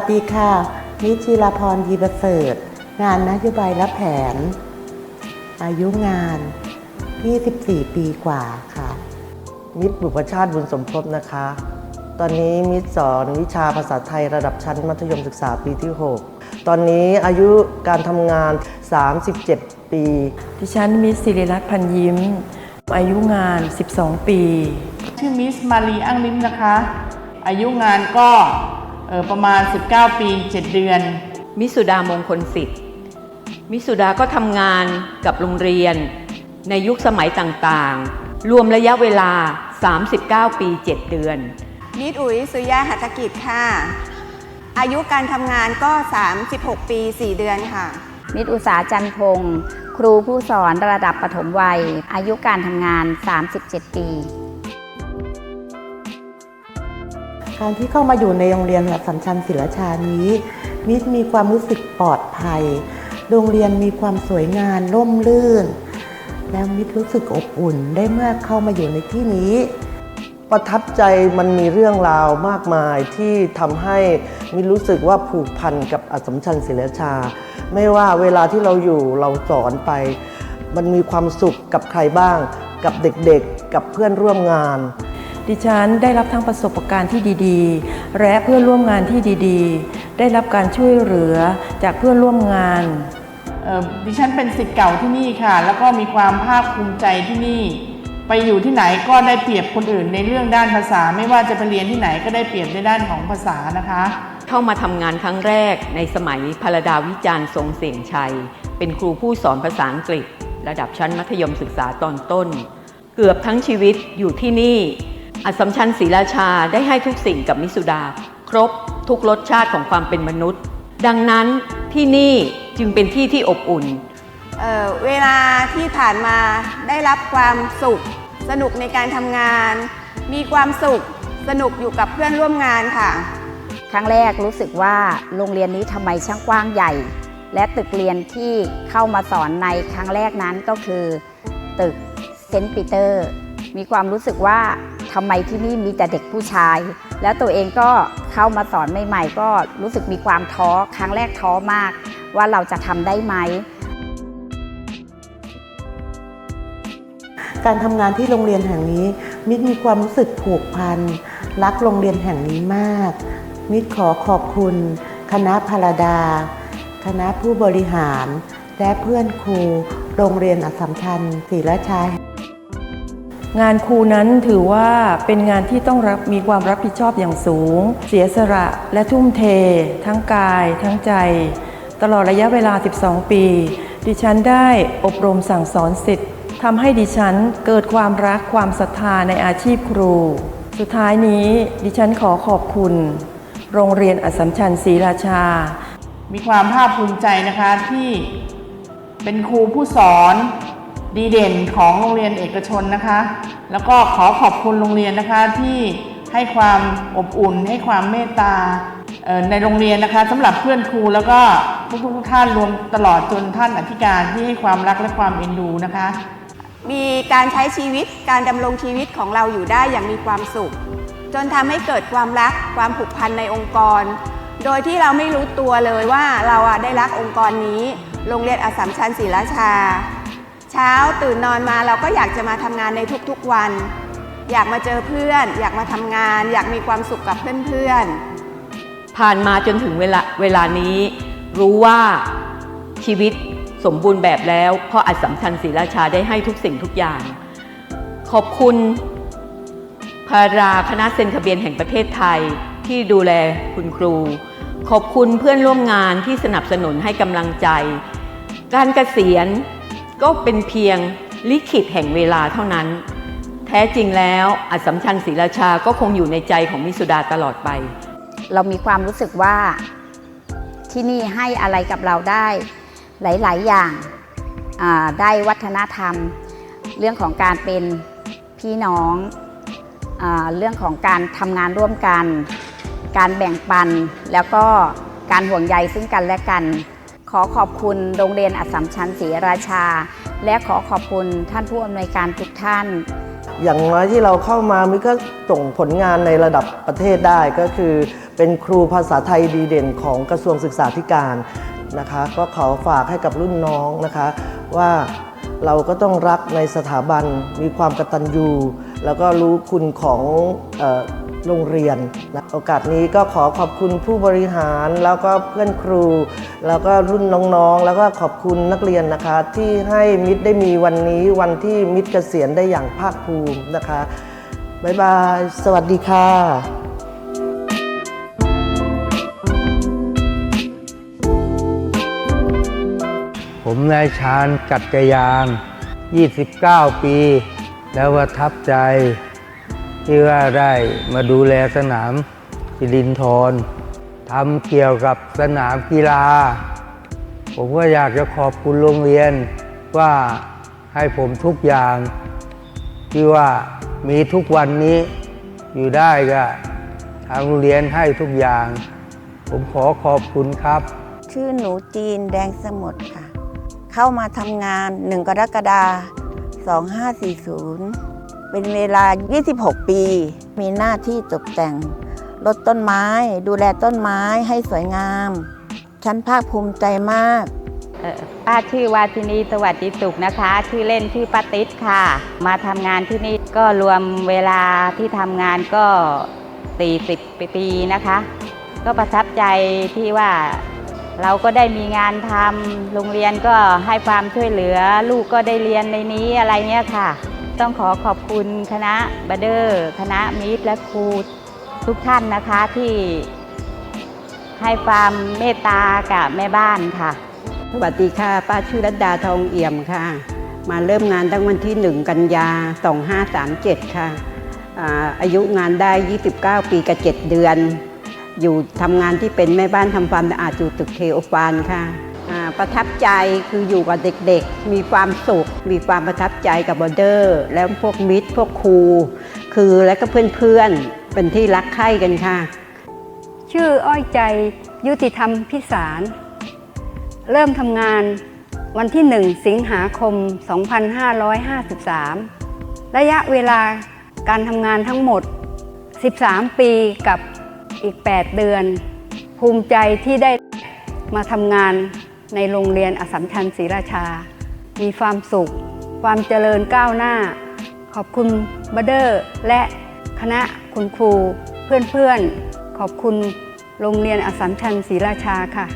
วัสดีค่ะนิจิรพรยีประเสริฐ งานนโยบายและแผน อายุงาน 24 ปีกว่าค่ะ มิตรบุพชาติบุญสมภพนะคะ ตอนนี้มิตรสอนวิชาภาษาไทยระดับชั้นมัธยมศึกษาปีที่ 6 ตอนนี้อายุการทำงาน 37 ปี ดิฉันมิสสิริรัตน์พันยิ้ม อายุงาน 12 ปี ชื่อมิสมารีอั้งลิ้มนะคะ อายุงานก็เอ่อ ประมาณ 19 ปี 7 เดือน มิสุดามงคลสิทธิ์ มิสุดาก็ทำงานกับโรงเรียน ในยุคสมัยต่างๆ รวมระยะเวลา 39 ปี 7 เดือน นิดอุ๋ยสุยาหัตถกิจค่ะ อายุการทำงานก็ 36 ปี 4 เดือนค่ะมิตรอุตสาหจันทร์พงศ์ครูผู้สอนระดับปฐมวัย อายุการทำงาน 37 ปี การที่เข้ามาอยู่ในโรงเรียนสัมชัญศิลชานี้มิตรมีความรู้สึกปลอดภัย โรงเรียนมีความสวยงามร่มรื่น แล้วมิตรรู้สึกอบอุ่นได้เมื่อเข้ามาอยู่ในที่นี้ ประทับใจมันมีเรื่องราวมากมายที่ทำให้มิตรรู้สึกว่าผูกพันกับอัสสัมชัญศิลชา ไม่ว่าเวลาที่เราอยู่เราสอนไป มันมีความสุขกับใครบ้าง กับเด็กๆ กับเพื่อนร่วมงาน ดิฉันได้รับทั้งประสบการณ์ที่ดีๆ และเพื่อนร่วมงานที่ดีๆ ได้รับการช่วยเหลือจากเพื่อนร่วมงานเอ่อดิฉันเป็นสิทธิ์เก่าที่นี่ค่ะ แล้วก็มีความภาคภูมิใจที่นี่ ไปอยู่ที่ไหนก็ได้เปรียบคนอื่นในเรื่องด้านภาษา ไม่ว่าจะไปเรียนที่ไหนก็ได้เปรียบในด้านของภาษานะคะ เข้ามาทำงานครั้งแรกในสมัยพลดาวิจารณ์ทรงเสียงชัย เป็นครูผู้สอนภาษาอังกฤษ ระดับชั้นมัธยมศึกษาตอนต้น เกือบทั้งชีวิตอยู่ที่นี่ อัสสัมชัญศรีราชาได้ให้ทุกสิ่งกับมิสุดา ครบทุกรสชาติของความเป็นมนุษย์ ดังนั้นที่นี่จึงเป็นที่ที่อบอุ่น เอ่อเวลาที่ผ่านมาได้รับความสุข สนุกในการทำงาน มีความสุขสนุกอยู่กับเพื่อนร่วมงานค่ะ ครั้งแรกรู้สึกว่าโรงเรียนนี้ทำไมช่างกว้างใหญ่ และตึกเรียนที่เข้ามาสอนในครั้งแรกนั้นก็คือ ตึกเซนต์ปีเตอร์ มีความรู้สึกว่าทำไมที่นี่มีแต่เด็กผู้ชาย แล้วตัวเองก็เข้ามาสอนใหม่ ๆ ก็รู้สึกมีความท้อครั้งแรกท้อมาก ว่าเราจะทำได้ไหมการทำงานที่โรงเรียนแห่งนี้ มิตรมีความรู้สึกผูกพัน รักโรงเรียนแห่งนี้มาก มิตรขอขอบคุณ คณะพารดา คณะผู้บริหาร และเพื่อนครู โรงเรียนอัสสัมชัญศรีราชา งานครูนั้นถือว่าเป็นงานที่ต้องรับมีความรับผิดชอบอย่างสูง เสียสละและทุ่มเท ทั้งกาย ทั้งใจ ตลอดระยะเวลา 12 ปี ดิฉันได้อบรมสั่งสอนสิทธิ์ทำให้ดิฉันเกิดความรักความศรัทธาในอาชีพครู สุดท้ายนี้ดิฉันขอขอบคุณ โรงเรียนอัสสัมชัญศรีราชา มีความภาคภูมิใจนะคะที่เป็นครูผู้สอน ดีเด่นของโรงเรียนเอกชนนะคะ แล้วก็ขอขอบคุณโรงเรียนนะคะที่ให้ความอบอุ่น ให้ความเมตตาในโรงเรียนนะคะสำหรับเพื่อนครูแล้วก็ทุกๆทุกท่านรวมตลอดจนท่านอธิการที่ให้ความรักและความเอ็นดูนะคะ มีการใช้ชีวิตการดำรงชีวิตของเราอยู่ได้อย่างมีความสุข จนทำให้เกิดความรักความผูกพันในองค์กร โดยที่เราไม่รู้ตัวเลยว่าเราอะได้รักองค์กรนี้ โรงเรียนอัสสัมชัญศรีราชา เช้าตื่นนอนมาเราก็อยากจะมาทำงานในทุกๆวัน อยากมาเจอเพื่อน อยากมาทำงาน อยากมีความสุขกับเพื่อนๆ ผ่านมาจนถึงเวลาเวลานี้ รู้ว่าชีวิตสมบูรณ์แบบแล้ว เพราะอัสสัมชัญศรีราชาได้ให้ทุกสิ่งทุกอย่าง ขอบคุณพาราคณะเซ็นทะเบียนแห่งประเทศไทยที่ดูแลคุณครู ขอบคุณเพื่อนร่วมงานที่สนับสนุนให้กำลังใจ การเกษียณ ก็เป็นเพียงลิขิตแห่งเวลาเท่านั้น แท้จริงแล้วอัสสัมชัญศรีราชาก็คงอยู่ในใจของมิสุดาตลอดไป เรามีความรู้สึกว่าที่นี่ให้อะไรกับเราได้หลาย ๆ อย่างได้วัฒนธรรม เรื่องของการเป็นพี่น้องอเรื่องของการทำงานร่วมกัน การแบ่งปัน แล้วก็การห่วงใยซึ่งกันและกัน ขอขอบคุณโรงเรียนอัสสัมชัญศรีราชา และขอขอบคุณท่านผู้อำนวยการทุกท่าน อย่างน้อยที่เราเข้ามามิก็ส่งผลงานในระดับประเทศได้ก็คือ เป็นครูภาษาไทยดีเด่นของกระทรวงศึกษาธิการนะคะ ก็ขอฝากให้กับรุ่นน้องนะคะ ว่าเราก็ต้องรักในสถาบันมีความกตัญญูแล้วก็รู้คุณของ โรงเรียน โอกาสนี้ก็ขอขอบคุณผู้บริหารแล้วก็เพื่อนครู แล้วก็รุ่นน้องๆ แล้วก็ขอบคุณนักเรียนนะคะ ที่ให้มิตรได้มีวันนี้วันที่มิตรเกษียณได้อย่างภาคภูมินะคะบ๊ายบาย สวัสดีค่ะผมนายชาญกัดกระยาง 29 ปี แล้วประทับใจ ที่ว่าได้มาดูแลสนามสิรินทรทำเกี่ยวกับสนามกีฬา ผมก็อยากจะขอบคุณโรงเรียนว่าให้ผมทุกอย่าง ที่ว่ามีทุกวันนี้อยู่ได้ก็ทางโรงเรียนให้ทุกอย่าง ผมขอขอบคุณครับ ชื่อหนูจีนแดงสมุทรค่ะ เข้ามาทำงาน 1 กรกฎาคม2540 เป็นเวลา 26 ปี มีหน้าที่ตกแต่งรดต้นไม้ ดูแลต้นไม้ให้สวยงาม ฉันภาคภูมิใจมากป้าชื่อวาทินีสวัสดิสุขนะคะ ชื่อเล่นชื่อป้าติ๊ดค่ะ มาทำงานที่นี่ก็รวมเวลาที่ทำงานก็ 40 ปีนะคะ ก็ประทับใจที่ว่าเราก็ได้มีงานทำโรงเรียนก็ให้ความช่วยเหลือ ลูกก็ได้เรียนในนี้อะไรเนี้ยค่ะ ต้องขอขอบคุณคณะบัเดอร์ คณะมิตรและครูทุกท่านนะคะที่ให้ความเมตตากับแม่บ้านค่ะ สวัสดีค่ะ ป้าชื่อรัตดาทองเอี่ยมค่ะ มาเริ่มงานตั้งวันที่ 1 กันยา 2537 ค่ะอาอายุงานได้ 29 ปีกับ 7 เดือน อยู่ทำงานที่เป็นแม่บ้านทำความสะอาดอยู่ตึกเทโอฟานค่ะ ประทับใจคืออยู่กับเด็กๆ มีความสุข มีความประทับใจกับบอร์เดอร์ แล้วพวกมิตรพวกครู คือและก็เพื่อนๆ เป็นที่รักใคร่กันค่ะ ชื่ออ้อยใจยุติธรรมพิสาร เริ่มทำงานวันที่ 1 สิงหาคม 2553 ระยะเวลาการทำงานทั้งหมด 13 ปีกับอีก 8 เดือน ภูมิใจที่ได้มาทำงาน ในโรงเรียนอสัมชัญศรีราชา มีความสุข ความเจริญก้าวหน้า ขอบคุณบัเดอร์ และคณะคุณครูเพื่อนๆ ขอบคุณโรงเรียนอสัมชัญศรีราชาค่ะ